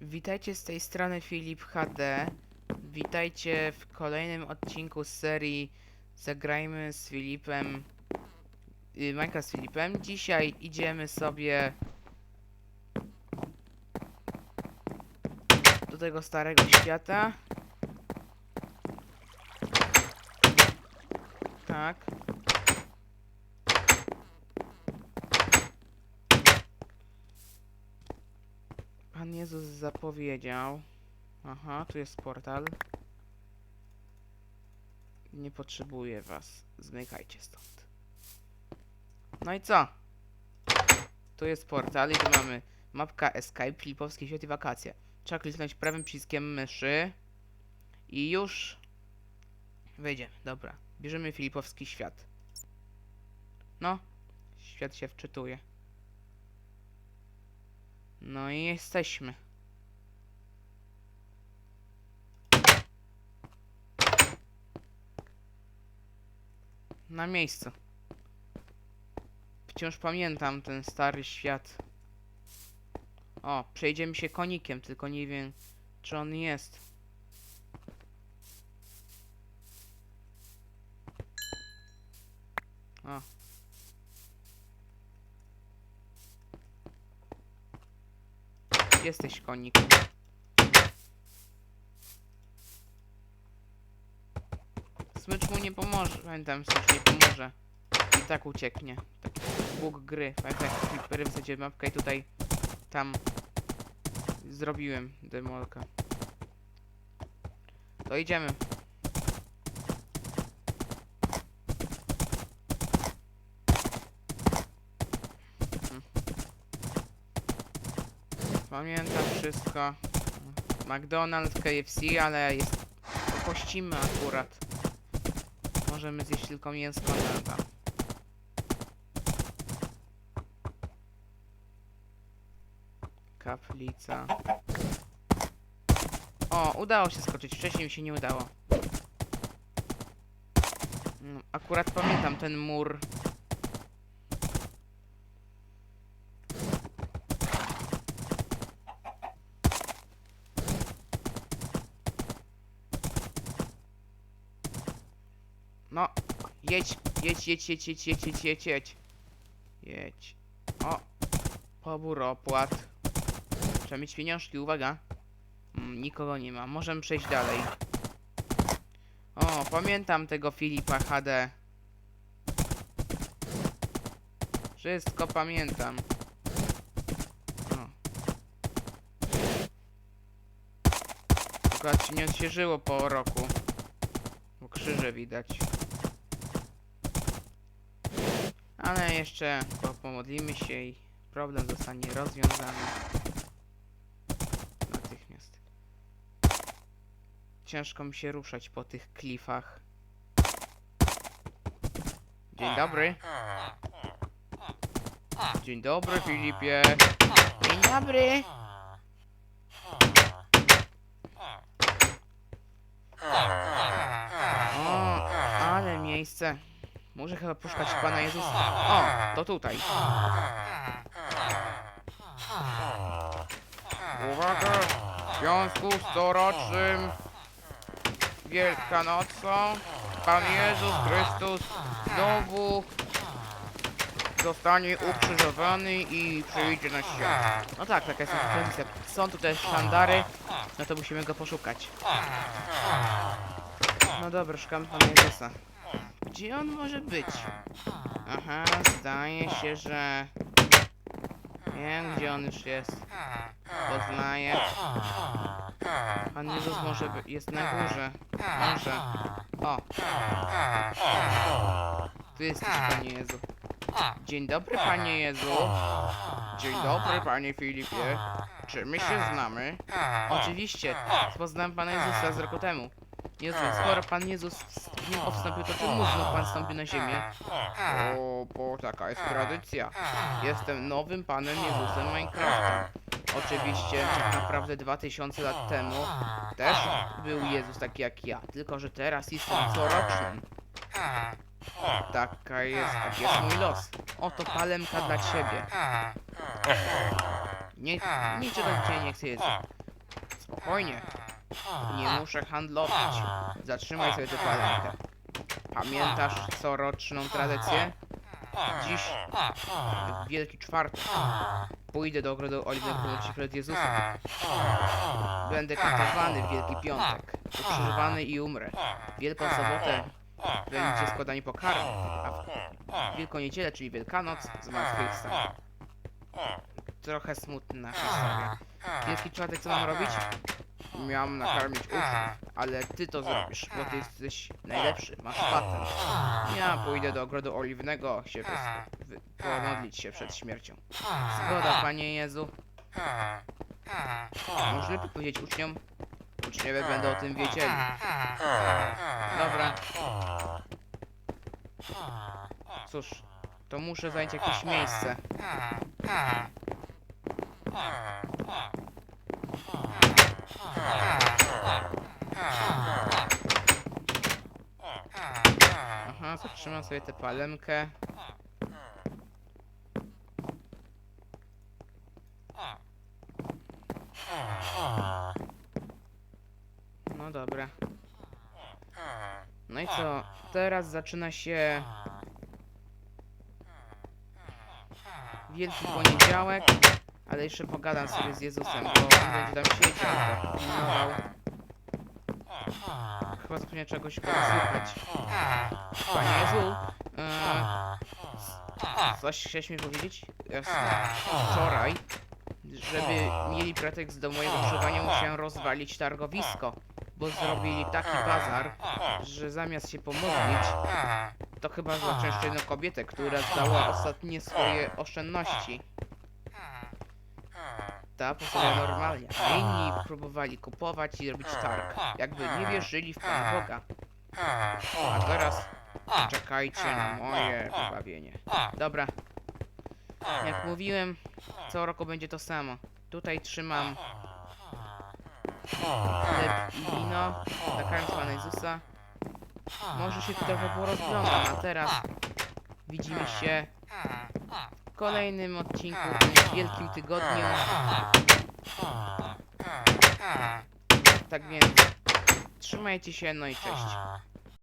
Witajcie z tej strony Filip HD. Witajcie w kolejnym odcinku serii Zagrajmy z Filipem. y, Minecraft z Filipem. Dzisiaj idziemy sobie do tego starego świata. Tak. Pan Jezus zapowiedział. Aha, tu jest portal. Nie potrzebuję was. Zmykajcie stąd. No i co? Tu jest portal i tu mamy mapka Escape, Filipowski świat i wakacje. Trzeba kliknąć prawym przyciskiem myszy i już wejdziemy. Dobra, bierzemy Filipowski świat. No, świat się wczytuje. No i jesteśmy. Na miejscu. Wciąż pamiętam ten stary świat. O, przejdziemy się konikiem, tylko nie wiem, czy on jest. O. Jesteś konik. Smycz mu nie pomoże. Pamiętam, smycz nie pomoże. I tak ucieknie. Taki bóg gry. Pamiętam, jak Flippery wsadziłem mapkę i tutaj, tam zrobiłem demolkę. To idziemy. Pamiętam wszystko. McDonald's, KFC, ale jest... Pościmy akurat. Możemy zjeść tylko mięsko na tam. Kaplica. O, udało się skoczyć. Wcześniej mi się nie udało. No, akurat pamiętam ten mur. No, jedź, jedź, jedź, jedź, jedź, jedź, jedź, jedź, jedź. Jedź. O, pobór opłat. Trzeba mieć pieniążki, uwaga. Mm, nikogo nie ma, możemy przejść dalej. O, pamiętam tego Filipa HD. Wszystko pamiętam. O. Akurat się nie odświeżyło po roku. Bo krzyże widać. Ale jeszcze po, pomodlimy się i problem zostanie rozwiązany. Natychmiast. Ciężko mi się ruszać po tych klifach. Dzień dobry. Dzień dobry, Filipie. Dzień dobry. O, ale miejsce. Muszę chyba poszukać Pana Jezusa. O, to tutaj. Uwaga! W związku z corocznym Wielkanocą Pan Jezus Chrystus znowu zostanie ukrzyżowany i przyjdzie na świat. No tak, taka jest tradycja. Są tu też szandary, no to musimy go poszukać. No dobra, szukam Pana Jezusa. Gdzie on może być? Aha, zdaje się, że... Wiem, gdzie on już jest. Poznaję. Pan Jezus może jest na górze. Może. O. Tu jesteś, Panie Jezu. Dzień dobry, Panie Jezu. Dzień dobry, Panie Filipie. Czy my się znamy? Oczywiście. Poznałem Pana Jezusa z roku temu. Jezu, skoro Pan Jezus w niebo wstąpił, to czemu znów Pan wstąpił na ziemię? O, bo taka jest tradycja. Jestem nowym Panem Jezusem Minecrafta. Oczywiście, tak naprawdę 2000 lat temu też był Jezus taki jak ja, tylko że teraz jestem corocznym. Taka jest, taki jest mój los. Oto palemka dla ciebie. Nie, niczego cię nie chcę Jezu. Spokojnie. Nie muszę handlować. Zatrzymaj sobie tę palenkę. Pamiętasz coroczną tradycję? Dziś, w Wielki Czwartek, pójdę do ogrodu oliwnego przed Jezusem. Będę katowany w Wielki Piątek, ukrzyżowany i umrę. Wielką Sobotę będzie składanie pokarmu, a w Wielką Niedzielę, czyli Wielkanoc, zmartwychwstał. Trochę smutna historia. Wielki Czwartek co mam robić? Miałem nakarmić uczniów, ale ty to zrobisz, bo ty jesteś najlepszy, masz patent. Ja pójdę do ogrodu oliwnego się wys- wy- pomodlić się przed śmiercią. Zgoda, Panie Jezu. Może lepiej powiedzieć uczniom? Uczniowie będą o tym wiedzieli. Dobra, cóż, to muszę zająć jakieś miejsce. Aha, zatrzymam sobie tę palemkę. No dobra. No i co? Teraz zaczyna się Wielki Poniedziałek, ale jeszcze pogadam sobie z Jezusem, bo będzie tam siedział, pilnował. Chyba zapomniał czegoś go słuchać. Panie Jezu, coś chciałeś mi powiedzieć? Jasne. Wczoraj, żeby mieli pretekst do mojego krzyżowania, musiałem rozwalić targowisko, bo zrobili taki bazar, że zamiast się pomodlić, to chyba zaczęszczono kobietę, która dała ostatnie swoje oszczędności. Ta postawia normalnie, a inni próbowali kupować i robić targ, jakby nie wierzyli w Pana Boga. A teraz czekajcie na moje wybawienie. Dobra. Jak mówiłem, co roku będzie to samo. Tutaj trzymam chleb i wino, nakarm Pana Jezusa. Może się trochę porozglądam, a teraz widzimy się kolejnym odcinku w Wielkim Tygodniu. Tak więc trzymajcie się, no i cześć.